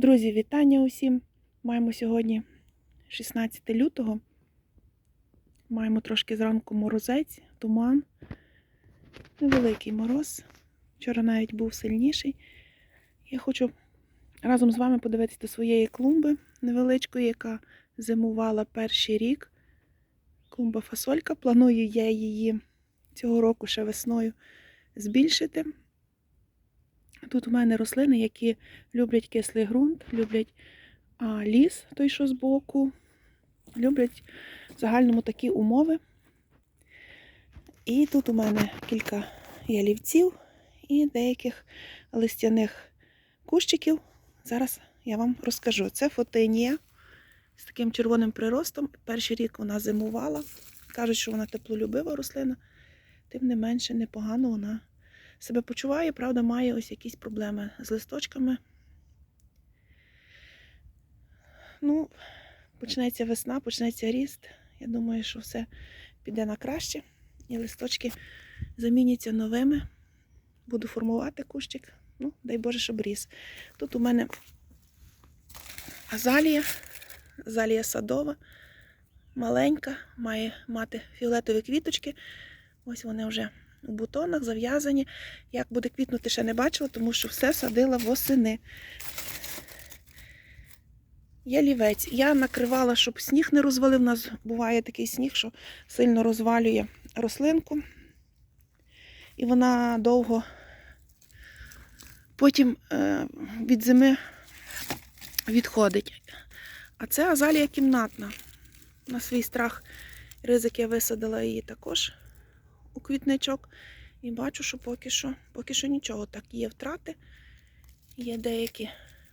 Друзі, вітання усім! Маємо сьогодні 16 лютого. Маємо трошки зранку морозець, туман. Невеликий мороз. Вчора навіть був сильніший. Я хочу разом з вами подивитися до своєї клумби невеличкої, яка зимувала перший рік. Клумба фасолька. Планую я її цього року ще весною збільшити. Тут у мене рослини, які люблять кислий ґрунт, люблять ліс, той, що збоку, люблять в загальному такі умови. І тут у мене кілька ялівців і деяких листяних кущиків. Зараз я вам розкажу. Це фотинія з таким червоним приростом. Перший рік вона зимувала. Кажуть, що вона теплолюбива рослина, тим не менше непогано вона себе почуває, правда, має ось якісь проблеми з листочками. Ну, почнеться весна, почнеться ріст. Я думаю, що все піде на краще. І листочки заміняться новими. Буду формувати кущик. Ну, дай Боже, щоб ріс. Тут у мене азалія, азалія садова, маленька, має мати фіолетові квіточки. Ось вони вже у бутонах зав'язані. Як буде квітнути, ще не бачила, тому що все садила восени. Ялівець. Я накривала, щоб сніг не розвалив. У нас буває такий сніг, що сильно розвалює рослинку. І вона довго потім е, від зими відходить. А це азалія кімнатна. На свій страх ризик я висадила її також у квітничок. І бачу, що поки що, поки що нічого. Так, є втрати, є деякі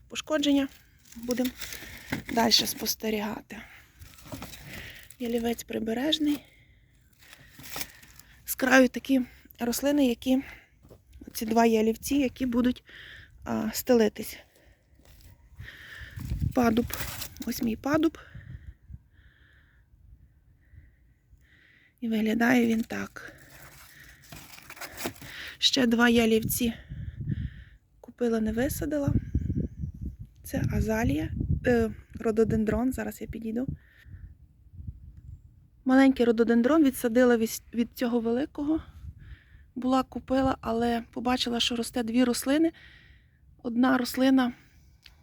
пошкодження. Будемо далі спостерігати. Ялівець прибережний. З краю такі рослини, які, ці два ялівці, які будуть а, стелитись. Падуб. Ось мій падуб. І виглядає він так. Ще два ялівці купила, не висадила. Це азалія, е, рододендрон, зараз я підійду. Маленький рододендрон відсадила від, цього великого. Була купила, але побачила, що росте дві рослини. Одна рослина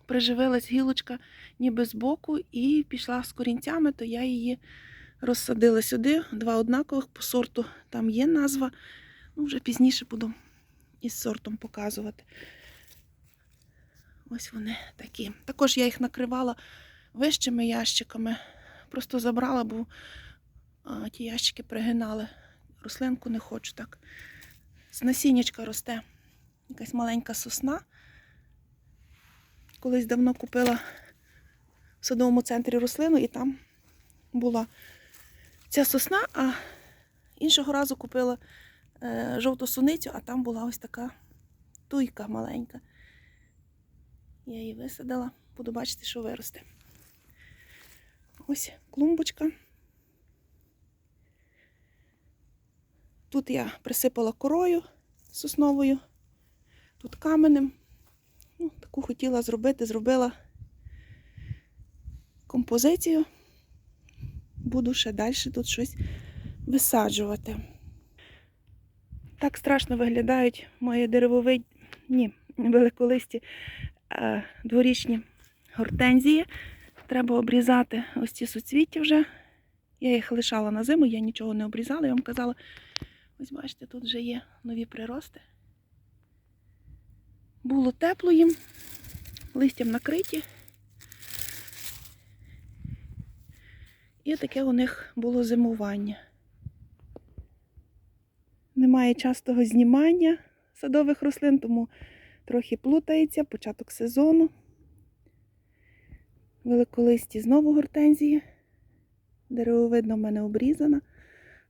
приживилась гілочка ніби збоку і пішла з корінцями, то я її розсадила сюди. Два однакових по сорту. Там є назва. Ну, вже пізніше буду із сортом показувати. Ось вони такі. Також я їх накривала вищими ящиками. Просто забрала, бо а, ті ящики пригинали. Рослинку не хочу так. З насіннячка росте якась маленька сосна. Колись давно купила в садовому центрі рослину і там була ця сосна, а іншого разу купила жовту суницю, а там була ось така туйка маленька. Я її висадила, буду бачити, що виросте. Ось клумбочка. Тут я присипала корою сосновою, тут каменем. Ну, таку хотіла зробити, зробила композицію. Буду ще далі тут щось висаджувати. Так страшно виглядають мої деревовидні, ні, великолисті е, дворічні гортензії. Треба обрізати ось ці суцвіття вже. Я їх лишала на зиму, я нічого не обрізала, я вам казала. Ось бачите, тут вже є нові прирости. Було тепло їм, листям накриті. І таке у них було зимування. Немає частого знімання садових рослин, тому трохи плутається початок сезону. Великолисті знову гортензії. Деревовидна в мене обрізана,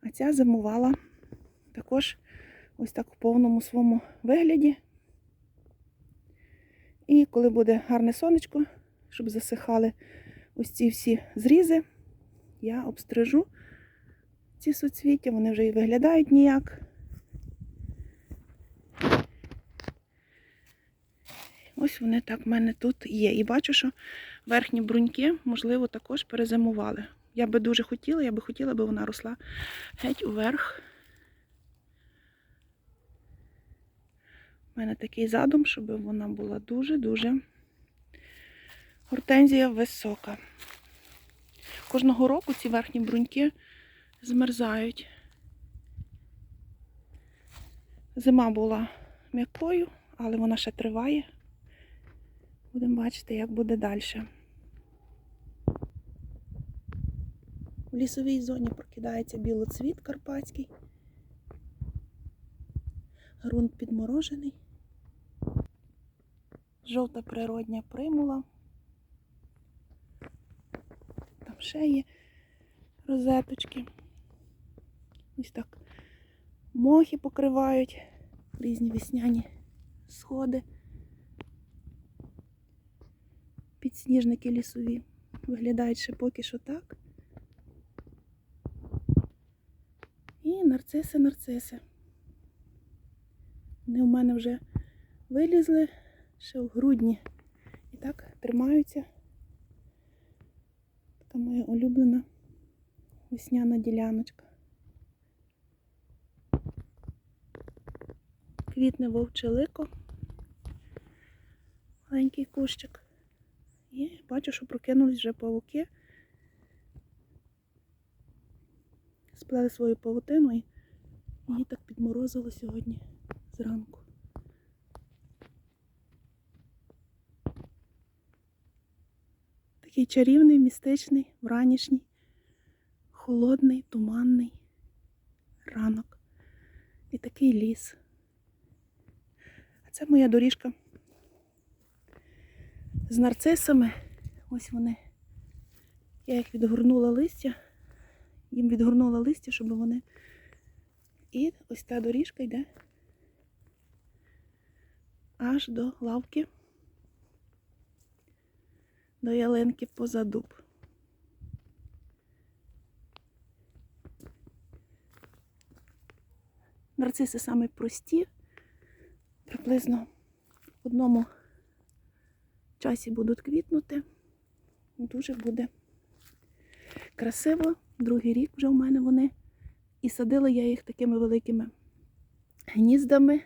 а ця зимувала також ось так в повному своєму вигляді. І коли буде гарне сонечко, щоб засихали ось ці всі зрізи, я обстрижу ці суцвіття, вони вже і виглядають ніяк. Ось вони так в мене тут є. І бачу, що верхні бруньки, можливо, також перезимували. Я би дуже хотіла, я би хотіла, аби вона росла геть уверх. У мене такий задум, щоб вона була дуже-дуже гортензія висока. Кожного року ці верхні бруньки змерзають. Зима була м'якою, але вона ще триває. Будемо бачити, як буде далі. В лісовій зоні прокидається білоцвіт карпатський. Грунт підморожений. Жовта природня примула. Там ще є розеточки. Ось так мохи покривають різні весняні сходи. Підсніжники лісові. Виглядають ще поки що так. І нарциси, нарциси. Вони у мене вже вилізли ще в грудні. І так тримаються. Така моя улюблена весняна діляночка. Квітне вовче лико. Маленький кущик. І бачу, що прокинулись вже павуки. Сплели свою павутину і її так підморозило сьогодні зранку. Такий чарівний, містичний, вранішній, холодний, туманний ранок. І такий ліс. А це моя доріжка з нарцисами. Ось вони. Я їх відгорнула листя, їм відгорнула листя, щоб вони. І ось та доріжка йде аж до лавки, до ялинки поза дуб. Нарциси саме прості, приблизно в одному часі будуть квітнути. Дуже буде красиво. Другий рік вже у мене вони. І садила я їх такими великими гніздами.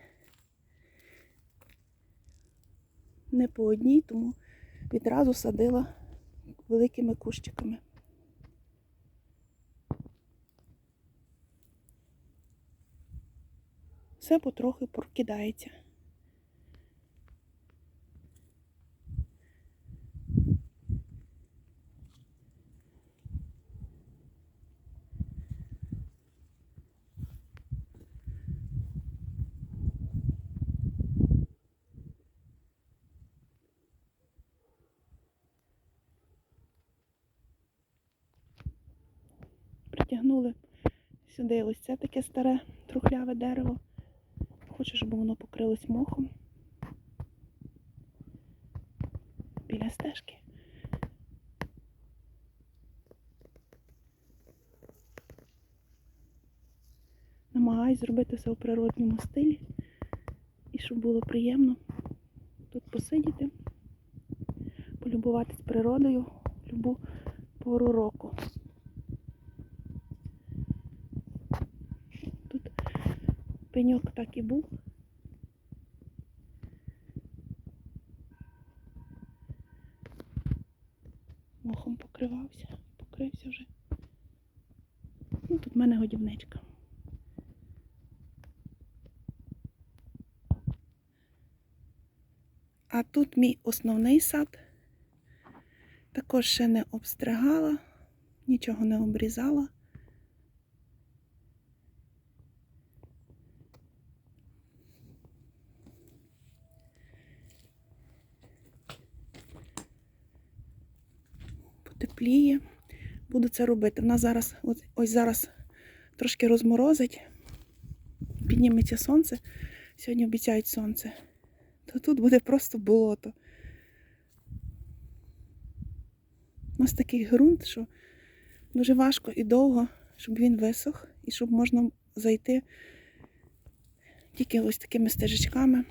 Не по одній, тому відразу садила великими кущиками. Все потрохи прокидається. Притягнули сюди ось це таке старе трухляве дерево. Хочу, щоб воно покрилось мохом. Біля стежки. Намагаюсь зробити все у природньому стилі. І щоб було приємно тут посидіти, полюбуватись природою любу пору року. Пеньок так і був. Мохом покривався, покрився вже. Ну, тут в мене годівничка. А тут мій основний сад. Також ще не обстригала, нічого не обрізала. Буду це робити. В нас зараз, ось, ось зараз трошки розморозить, підніметься сонце. Сьогодні обіцяють сонце. То тут буде просто болото. У нас такий ґрунт, що дуже важко і довго, щоб він висох, і щоб можна зайти тільки ось такими стежечками.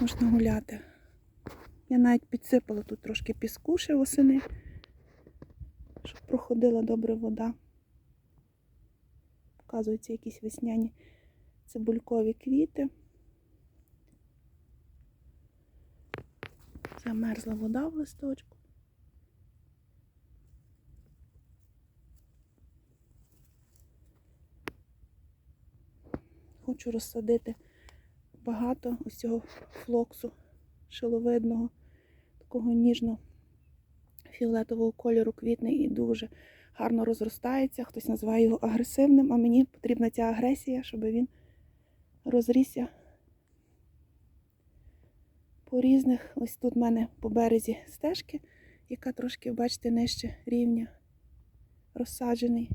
Можна гуляти. Я навіть підсипала тут трошки піску ще восени, щоб проходила добре вода. Показуються якісь весняні цибулькові квіти. Замерзла вода в листочку. Хочу розсадити багато ось цього флоксу шиловидного, такого ніжно фіолетового кольору квітне і дуже гарно розростається. Хтось називає його агресивним, а мені потрібна ця агресія, щоб він розрісся по різних. Ось тут в мене по березі стежки, яка трошки, бачите, нижче рівня розсаджений.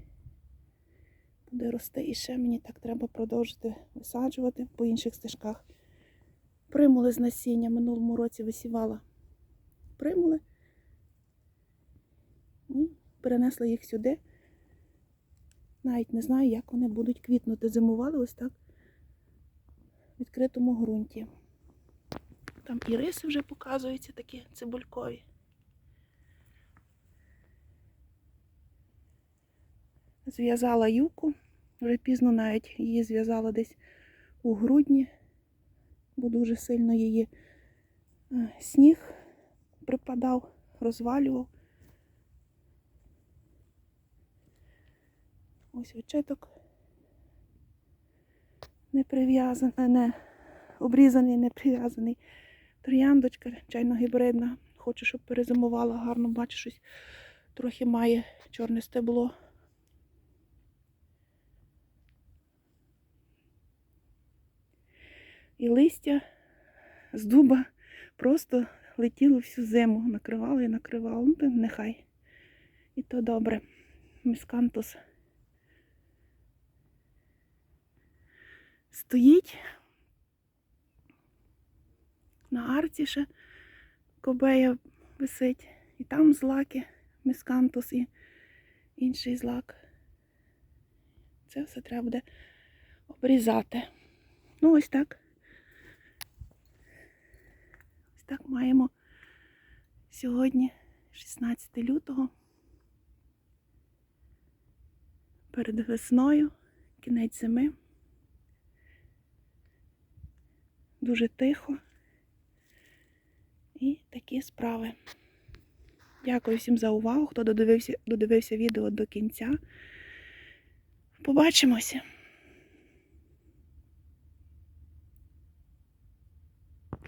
Буде рости і ще мені так треба продовжити висаджувати по інших стежках. Примули з насіння минулому році висівала примули. І перенесла їх сюди. Навіть не знаю, як вони будуть квітнути. Зимували ось так в відкритому ґрунті. Там і риси вже показуються такі цибулькові. Зв'язала юку, вже пізно навіть її зв'язала десь у грудні, бо дуже сильно її е, сніг припадав, розвалював. Ось вичиток не прив'язаний, не обрізаний, не прив'язаний. Трояндочка чайно гібридна. Хочу, щоб перезимувала гарно, бачу, щось трохи має чорне стебло. І листя з дуба просто летіло всю зиму, накривало і накривало. Ну, нехай. І то добре. Міскантус стоїть на арці ще кобея висить. І там злаки, міскантус і інший злак. Це все треба буде обрізати. Ну, ось так. Ось так маємо сьогодні, 16 лютого. Перед весною, кінець зими. Дуже тихо. І такі справи. Дякую всім за увагу, хто додивився, додивився відео до кінця. Побачимося!